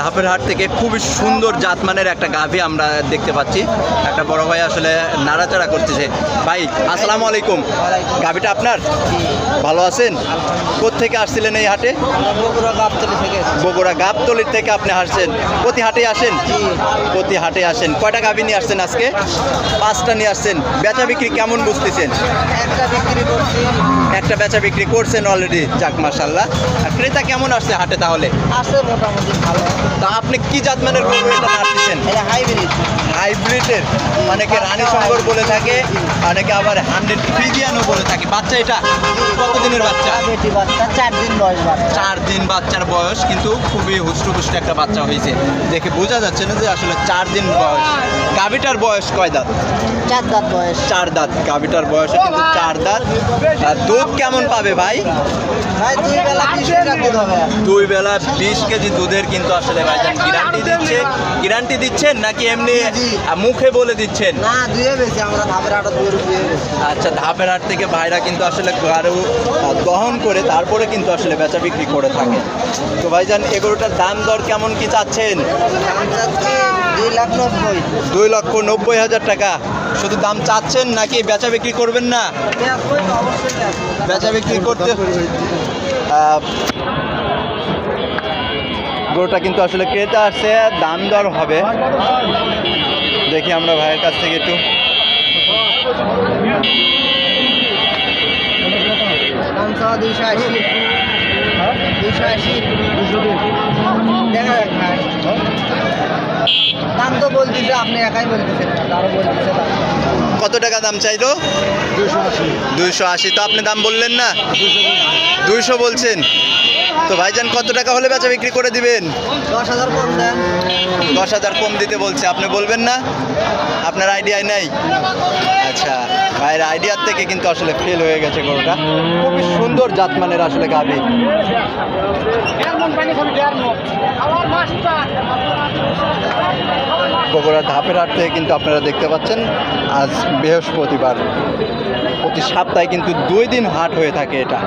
ধাপের হাট থেকে খুবই সুন্দর জাতমানের একটা গাভী আমরা দেখতে পাচ্ছি। একটা বড় ভাই আসলে নাড়াচাড়া করতেছে। ভাই আসসালামু আলাইকুম। গাভীটা আপনার? ভালো আছেন? কোত্থেকে আসছিলেন এই হাটে? বগুড়া গাবতলি থেকে। গাবতলির থেকে আপনি আসছেন। প্রতি হাটে আসেন? প্রতি হাটে আসেন। কয়টা গাভী নিয়ে আসছেন আজকে? পাঁচটা নিয়ে আসছেন। বেচা বিক্রি কেমন বুঝতেছেন? একটা বিক্রি করছি। একটা বেচা বিক্রি করছেন অলরেডি যাক মাসাল্লাহ ক্রেতা কেমন আসছে হাটে তাহলে? মোটামুটি তা আপনি কি জাতমানের গরু এটা হাইব্রিড। এটা হাইব্রিড হাইব্রিডের অনেকে রানী শঙ্কর বলে থাকে অনেকে আবার হান্ড্রেড ফ্রিজিয়ানও বলে থাকে। বাচ্চা এটা? কতদিনের বাচ্চা? বেটি বাচ্চা চার দিন বয়স বাচ্চা। চার দিন বাচ্চার বয়স কিন্তু খুবই হুষ্টপুষ্ট একটা বাচ্চা হয়েছে। দেখে বোঝা যাচ্ছে না যে আসলে চার দিন বয়স। গাভিটার বয়স কয় দাঁত? চার দাঁত বয়স। চার দাঁত। গাভিটার বয়সে কিন্তু চার দাঁত। আর দুধ কেমন পাবে ভাই? ভাই দুই বেলা বিশ কেজি দুধের কিন্তু আসলে ভাইজান গ্যারান্টি দিচ্ছে। গ্যারান্টি দিচ্ছেন নাকি এমনি জি। মুখে বলে দিচ্ছেন? না দুয়ে বেশি আমরা ধাপের দুয়ে আচ্ছা ধাপের হাট থেকে ভাইরা কিন্তু আসলে আহ, দহন করে তারপরে কিন্তু আসলে বেচা বিক্রি করে থাকে। তো ভাইজান এগুলোটার দাম দর কেমন কি চাচ্ছেন? দুই লাখ নব্বই। দুই লক্ষ নব্বই হাজার টাকা। শুধু দাম চাচ্ছেন নাকি বেচা বিক্রি করবেন না? বেচা বিক্রি করতে গরুটা কিন্তু আসলে ক্রেতা আসছে দাম দর হবে। আমরা ভাইয়ের কাছ থেকে একটু দুইশো আশি। দুইশো আশি। দেখা দাম তো বলতেছে, আপনি একাই বলতেছেন। তারও বলতেছে কত টাকা দাম চাইলো? দুইশো আশি। দুইশো আশি তো আপনি দাম বললেন না? দুইশো বলছেন। তো ভাইজান কত টাকা হলে বেচা বিক্রি করে দিবেন? দশ হাজার কম দেন। দশ হাজার কম দিতে বলছে। আপনি বলবেন না? আপনার আইডিয়ায় নেই? আচ্ছা ভাইয়ের আইডিয়ার থেকে কিন্তু আসলে ফেল হয়ে গেছে গরুটা। খুবই সুন্দর জাতমানের আসলে গাভী। বগুড়া ধাপের হাট থেকে কিন্তু আপনারা দেখতে পাচ্ছেন, আজ বৃহস্পতিবার। প্রতি সপ্তাহে কিন্তু দুই দিন হাট হয়ে থাকে এটা।